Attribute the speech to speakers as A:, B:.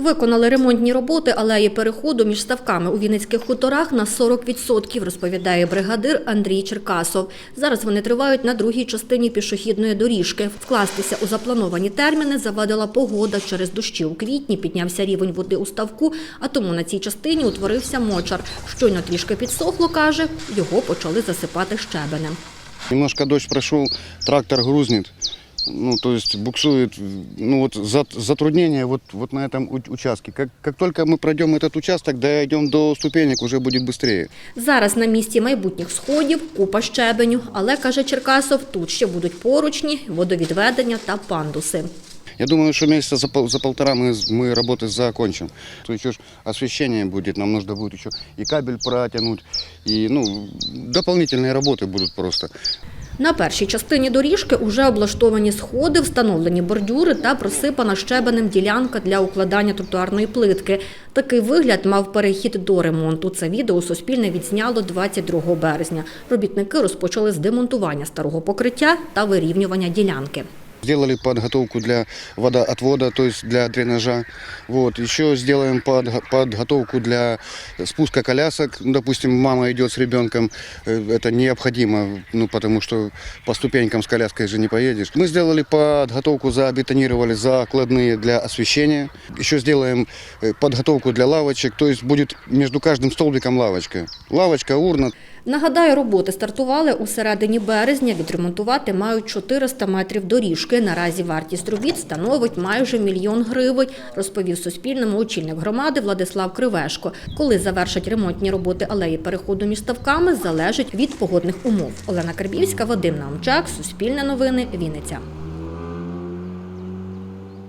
A: Виконали ремонтні роботи алеї переходу між ставками у Вінницьких хуторах на 40%, розповідає бригадир Андрій Черкасов. Зараз вони тривають на другій частині пішохідної доріжки. Вкластися у заплановані терміни завадила погода. Через дощі у квітні піднявся рівень води у ставку, а тому на цій частині утворився мочар. Щойно трішки підсохло, каже, його почали засипати щебенем.
B: Немножко дождь прошел, трактор грузнет, ну, то есть буксует. Ну, вот зат- затруднение вот, вот на этом у- участке. Как, как только мы пройдем этот участок, дойдем до ступенек, уже будет быстрее.
A: Зараз на місці майбутніх сходів купа щебеню, але, каже Черкасов, тут ще будуть поручні, водовідведення та пандуси.
B: Я думаю, что месяца за, пол- за полтора мы, мы работы закончим. То еще ж освещение будет, нам нужно будет еще и кабель протянуть, и ну, дополнительные работы будут просто.
A: На першій частині доріжки уже облаштовані сходи, встановлені бордюри та просипана щебенем ділянка для укладання тротуарної плитки. Такий вигляд мав перехід до ремонту. Це відео Суспільне відзняло 22 березня. Робітники розпочали з демонтування старого покриття та вирівнювання ділянки.
B: Сделали подготовку для водоотвода, то есть для дренажа. Вот. Еще сделаем подго- подготовку для спуска колясок. Ну, Допустим, мама идет с ребенком, э, это необходимо, ну, потому что по ступенькам с коляской же не поедешь. Мы сделали подготовку, забетонировали закладные для освещения. Еще сделаем э, подготовку для лавочек, то есть будет между каждым столбиком лавочка. Лавочка, урна,
A: Нагадаю, роботи стартували у середині березня. Відремонтувати мають 400 метрів доріжки. Наразі вартість робіт становить майже мільйон гривень, розповів Суспільному очільник громади Владислав Кривешко. Коли завершать ремонтні роботи алеї переходу між ставками, залежить від погодних умов. Олена Карбівська, Вадим Наумчак, Суспільне новини, Вінниця.